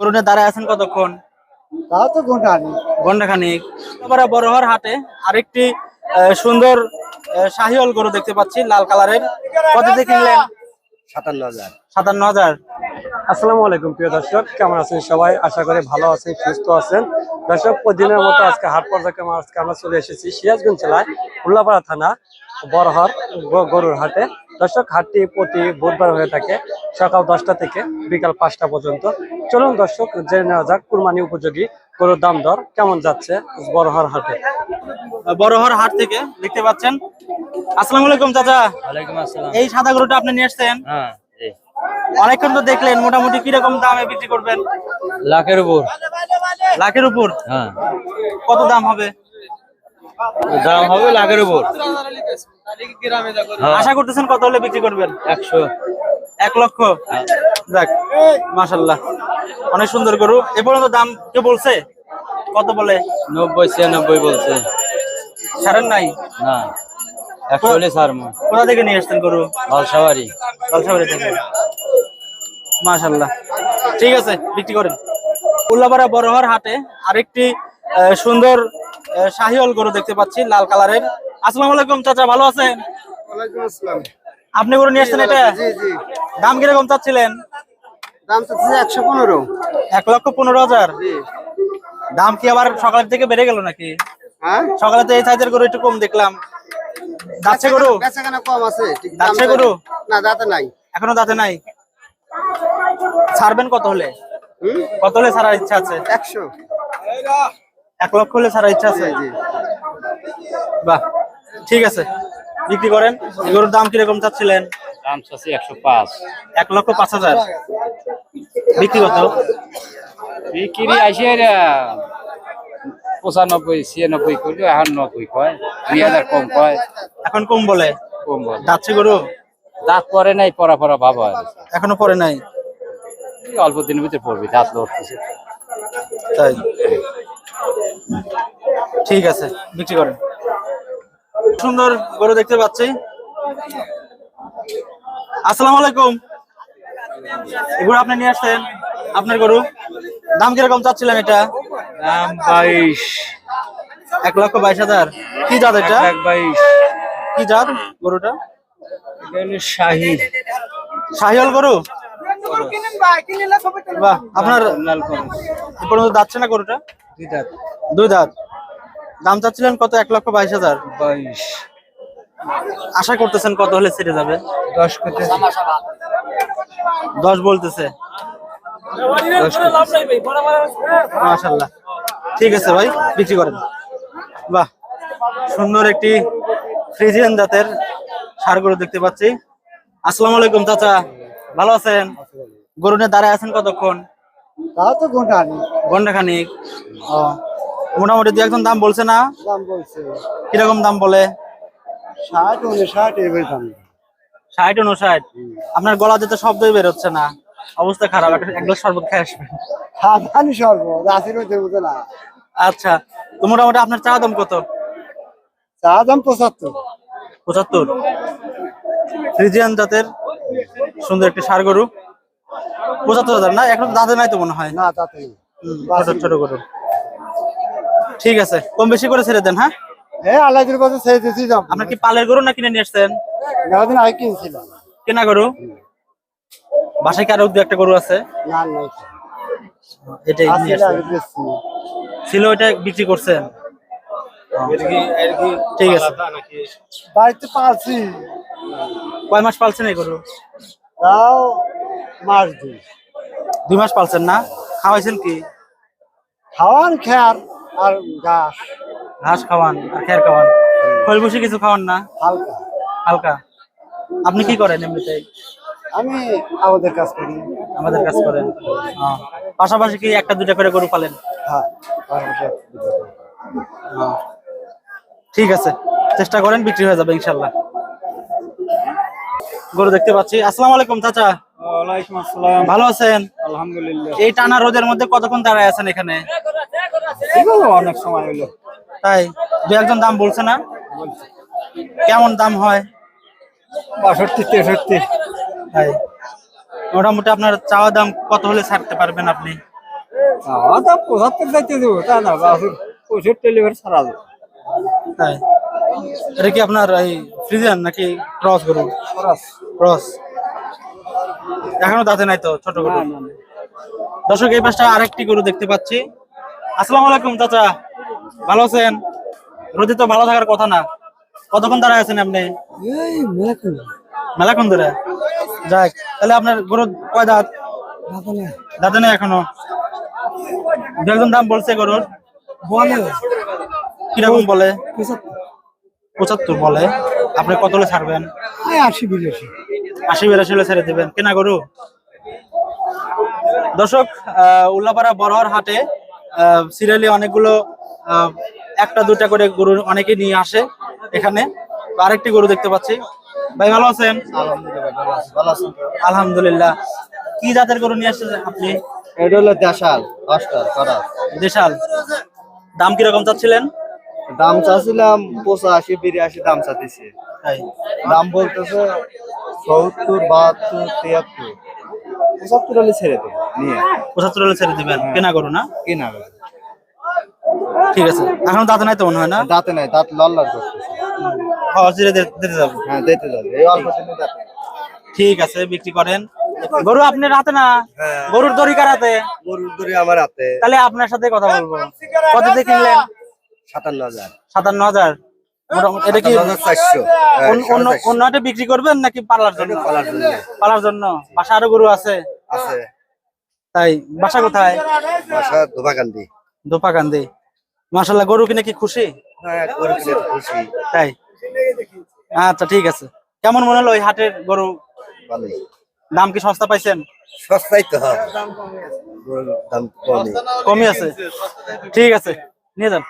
গরু নিয়ে দাঁড়ায় আছেন কতক্ষণ? তাও তো ঘণ্টা খানিক। এবারে বড়হর হাটে আরেকটি আহ, সুন্দর আহ, শাহিওয়াল গরু দেখতে পাচ্ছি লাল কালারের। কত দিয়ে কিনলেন? সাতান্ন হাজার। সাতান্ন হাজার। আসসালামু আলাইকুম প্রিয় দর্শক। কেমন আছেন সবাই? আশা করি ভালো আছেন সুস্থ আছেন। দর্শক প্রতিদিনের মতো আজকে হাট পর্যায়ে আজকে আমরা চলে এসেছি সিরাজগঞ্জ জেলায় উল্লাপাড়া থানা বড়হর গ- গরুর হাটে। দর্শক হাটটি প্রতি বুধবার হয়ে থাকে সকাল দশটা থেকে বিকাল পাঁচটা পর্যন্ত। চলুন দর্শক জেনে নেওয়া যাক কুরবানি উপযোগী গরুর দাম দর কেমন যাচ্ছে বড়হর হাটে। বড়হর হাট থেকে দেখতে পাচ্ছেন। আসসালামু আলাইকুম চাচা। এই সাদা গরুটা আপনি নিয়ে এসছেন হ্যাঁ অনেকক্ষণ তো দেখলেন মোটামুটি কীরকম দামে বিক্রি করবেন? লাখের উপর। লাখের উপর? হ্যাঁ। কত দাম হবে? দাম হবে লাখের উপর। হ্যাঁ। আশা করতেছেন কত হলে বিক্রি করবেন? একশো। এক লক্ষ? দেখ মাশাল্লাহ অনেক সুন্দর গরু। এ পর্যন্ত দাম কে বলছে? কত বলে? নব্বই ছিয়ানব্বই বলছে। ছাড়েন নাই? না একশো হলে ছাড়বো। কোথা থেকে নিয়ে আসছেন গরু? বালসাবাড়ি। জলসাবাড়ি থেকে। মাশাল্লাহ ঠিক আছে বিক্রি করেন। উল্লাপাড়া বড়হর হাটে আরেকটি সুন্দর আহ, শাহিওয়াল গরু দেখতে পাচ্ছি লাল কালারের। আসসালামু আলাইকুম চাচা ভালো আছেন? ওয়ালাইকুম আসসালাম। আপনি গরু নিয়ে আসছেন এটা? জি জি। দাম কীরকম চাচ্ছিলেন? দাম একশো পনেরো। এক লক্ষ পনেরো হাজার? দাম কি আবার সকালের থেকে বেড়ে গেল নাকি? হ্যাঁ? সকালে তো এই সাইজের গরু একটু কম দেখলাম। যাচ্ছে গরু? বেচাকেনা কম আছে ঠিক। দাম গরু? না দাঁতে নাই। এখনও দাঁতে নাই? ছাড়বেন কত হলে? কত হলে ছাড়ার ইচ্ছা আছে? একশো। এক লক্ষ হলে ছাড়ার ইচ্ছা আছে? জি বাহ ঠিক আছে। বিক্রি করেন। গরুর দাম কীরকম চাচ্ছিলেন? দাম চাচ্ছি একশো পাঁচ। এক লক্ষ পাঁচ হাজার। বিক্রি কত? বিক্রি আসে পঁচানব্বই ছিয়ানব্বই করলে এখন নব্বই কয়। দুই হাজার কম কয়। এখন কম বলে? কম বলে। যাচ্ছে গরু? দাঁত পরে নাই পরা পরা ভাব হয় এখনও পরে নাই? অল্প দিনের ভিতরে পড়বি দাঁত লড়তেছে তাই। ঠিক আছে বিক্রি করেন। সুন্দর গরু দেখতে পাচ্ছি। আসসালামু আলাইকুম। এগুলো আপনি নিয়ে আসছেন? আপনার গরু? দাম কীরকম চাচ্ছিলেন এটা? দাম বাইশ। এক লক্ষ বাইশ হাজার। কি জাত এটা? এক বাইশ। কি জাত গরুটা? শাহি শাহিওয়াল গরু? বাহ আপনার পর্যন্ত যাচ্ছে না গরুটা? দুই দাঁত। দাম চাচ্ছিলেন কত? এক লক্ষ বাইশ হাজার। বাইশ। আশা করতেছেন কত হলে ছেড়ে যাবে? দশ করতে দশ বলতেছে। মাশাল্লাহ ঠিক আছে ভাই বিক্রি করেন। বাহ সুন্দর একটি ফ্রিজিয়ান জাতের সার গরু দেখতে পাচ্ছি। আসসালামু আলাইকুম চাচা। ভালো আছেন? গরু নিয়ে দাঁড়ায় আছেন কতক্ষণ? তাও তো ঘণ্টা ঘণ্টা খানিক ও মোটামুটি দু একজন দাম বলছে না? দাম বলছে। কীরকম দাম বলে? ষাট উনষাট এবার দাম ষাট উনষাট আপনার গলা তো শব্দই বেরোচ্ছে না। অবস্থা খারাপ। একটা- এক গ্লাস শরবত খেয়ে আসবেন। খাবানি মধ্যে বুঝে না। আচ্ছা তো মোটামুটি আপনার চা দাম কত? চা দাম পঁচাত্তর। পঁচাত্তর। ফ্রিজিয়ান জাতের সুন্দর একটি সার গরু। পঁচাত্তর হাজার না? এখন দাঁতে নাই তো মনে হয়। না। হুম, ছোট ছোট গরু ঠিক আছে কম বেশি করে ছেড়ে দেন হ্যাঁ? ছেড়ে দিয়েছি আপনার কি পালের গরু না কিনে নিয়ে আসছেন? দিন আগে কিনছিলাম। কেনা গরু? বাসায় কি আরও দু একটা গরু আছে? না এটাই ছিল বিক্রি করছেন? ঠিক আছে। বাড়িতে পারছি কয় মাস পালছেন এই গরু? তাও মাস দুই। দুই মাস পালছেন না? খাওয়াইছেন কি? খাওয়ান খেয়ার আর ঘাস। ঘাস খাওয়ান আর খেয়ার খাওয়ান। খোল বসে কিছু খাওয়ান না? হালকা। হালকা। আপনি কি করেন এমনিতে আমি আমাদের কাজ করি। আমাদের কাজ করেন। পাশাপাশি কি একটা দুটা করে গরু পালেন? হ্যাঁ ঠিক আছে। চেষ্টা করেন বিক্রি হয়ে যাবে ইনশাল্লাহ। গরু দেখতে পাচ্ছি। আসসালামু আলাইকুম চাচা। ওয়ালাইকুম আসসালাম। ভালো আছেন? আলহামদুলিল্লাহ। এই টানা রোদের মধ্যে কতক্ষণ দাঁড়ায় আছেন এখানে? অনেক সময় হইল। তাই? দু একজন দাম বলছে না? কেমন দাম হয়? বাষট্টি তেষট্টি। তাই। মোটামুটি আপনার চাওয়া দাম কত হলে ছাড়তে পারবেন আপনি? পঁচাত্তর যাইতে দেবো তা না পঁয়ষট্টি লিভার ছাড়া দেবো তাই। এটা কি আপনার এই ফ্রিজিয়ান নাকি ক্রস গরু? ক্রস। এখনও দাঁতে নাই তো ছোট গরু। দর্শক এই পাশটা আরেকটি গরু দেখতে পাচ্ছি। আসসালামু আলাইকুম চাচা। ভালো আছেন? রোদে তো ভালো থাকার কথা না। কতক্ষণ দাঁড়ায় আছেন আপনি? মেলাক্ষণ ধরে। যাক তাহলে আপনার গরু কয় দাঁত? দাঁতে নেই। এখনও। একজন দাম বলছে গরুর? বলে। কীরকম বলে? পঁচাত্তর। বলে। আপনি কত ছাড়বেন? আশি বিরাশি আশি বিরাশি হলে ছেড়ে দেবেন। কেনা গরু? দর্শক আহ, উল্লাপাড়া বড়হর হাটে সিরিয়ালি অনেকগুলো একটা দুটা করে গরু অনেকে নিয়ে আসে এখানে। আরেকটি গরু দেখতে পাচ্ছি। ভাই ভালো আছেন? আলহামদুলিল্লাহ কি জাতের গরু নিয়ে আসছেন আপনি? এটা হলো দেশাল দেশাল। দাম কীরকম চাচ্ছিলেন? দাম চাচ্ছিলাম পঁচাশি বিরাশি দাম চাচ্ছি। তাই। দাম বলতেছে সত্তর বাহাত্তর তিয়াত্তর। পঁচাত্তর হলে ছেড়ে দেবো নিয়ে। পঁচাত্তর হলে ছেড়ে দিবেন? কেনা গরু না? কিনা ঠিক আছে। এখন দাঁত নাই তো মনে হয় না? দাঁতে নাই দাঁত লল্লার করতেছে। খাওয়া ছিঁড়ে দে- দিতে যাব। হ্যাঁ দিতে যাবে। এই অল্প দিনে দাঁতে ঠিক আছে বিক্রি করেন। গরু আপনার হাতে না? হ্যাঁ। গরুর দড়ি কার হাতে? গরুর দড়ি আমার হাতে। তাহলে আপনার সাথে কথা বলব। কত দিয়ে কিনলেন? সাতান্ন হাজার। সাতান্ন হাজার। এটা কি অন্য- হাটে বিক্রি করবেন নাকি পালার জন্য? পালার জন্য। বাসা আরও গরু আছে? তাই বাসা কোথায়? বাসা মাসাল্লাহ গরু কিনে কি খুশি? হ্যাঁ খুশি। তাই? আচ্ছা ঠিক আছে। কেমন মনে হলো ওই হাটের গরু? দাম কি সস্তা পাইছেন? সস্তাই তো। দাম কমই। কমই আছে। ঠিক আছে নিয়ে যান।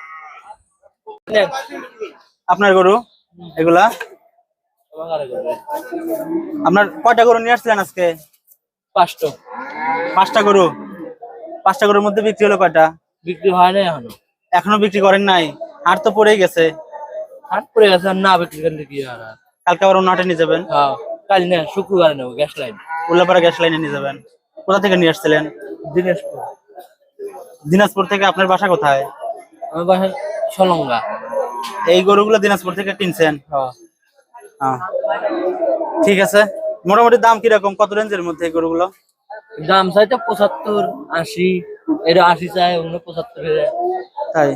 আপনার গরু? এগুলা? আপনার কয়টা গরু নিয়ে আসছিলেন আজকে? পাঁচটা। পাঁচটা গরু? পাঁচটা গরুর মধ্যে বিক্রি হলো কয়টা? বিক্রি হয় না এখনও। এখনও বিক্রি করেন নাই? হাট তো পড়েই গেছে। হাট পড়ে গেছে আর না বিক্রি করলে কি আর? কালকে আবার অন্য হাটে নিয়ে যাবেন? হ্যাঁ কাল না শুক্রবার নেব গ্যাস লাইন। উল্লাপাড়া গ্যাস লাইনে নিয়ে যাবেন। কোথা থেকে নিয়ে আসছিলেন? দিনাজপুর। দিনাজপুর থেকে আপনার বাসা কোথায়? আমার বাসা সলঙ্গা। এই গরুগুলো দিনাজপুর থেকে কিনছেন? হ্যাঁ। হ্যাঁ। ঠিক আছে। মোটামুটি দাম কীরকম? কত রেঞ্জের মধ্যে এই গরুগুলো? দাম চাইতে পঁচাত্তর আশি। এটা আশি চাই অন্য পঁচাত্তর তাই?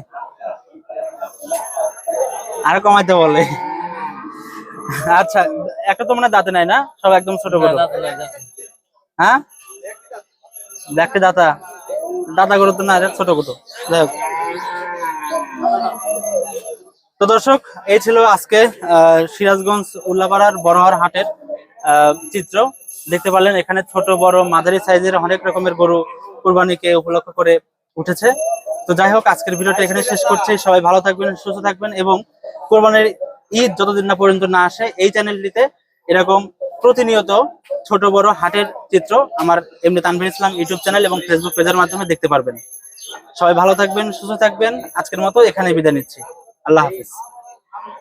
আরও কমাইতে বলে। আচ্ছা একটা তো মানে দাঁতে নাই না? সব একদম ছোট বড় হ্যাঁ? দেখতে দাতা। দাদা গরু তো না ছোট গরু। যাই হোক। তো দর্শক, এই ছিল আজকে সিরাজগঞ্জ উল্লাপাড়ার বড়হার হাটের চিত্র। দেখতে পারলেন, এখানে ছোট, বড়, মাঝারি সাইজের অনেক রকমের গরু কুরবানিকে উপলক্ষ করে উঠেছে। তো যাই হোক, আজকের ভিডিওটা এখানে শেষ করছি। সবাই ভালো থাকবেন, সুস্থ থাকবেন এবং কোরবানির ঈদ যতদিন না পর্যন্ত না আসে, এই চ্যানেলটিতে এরকম প্রতিনিয়ত ছোট, বড় হাটের চিত্র আমার এমনি তানভীর ইসলাম ইউটিউব চ্যানেল এবং ফেসবুক পেজের মাধ্যমে দেখতে পারবেন। সবাই ভালো থাকবেন, সুস্থ থাকবেন। আজকের মতো এখানে বিদায় নিচ্ছি। আল্লাহ হাফিজ।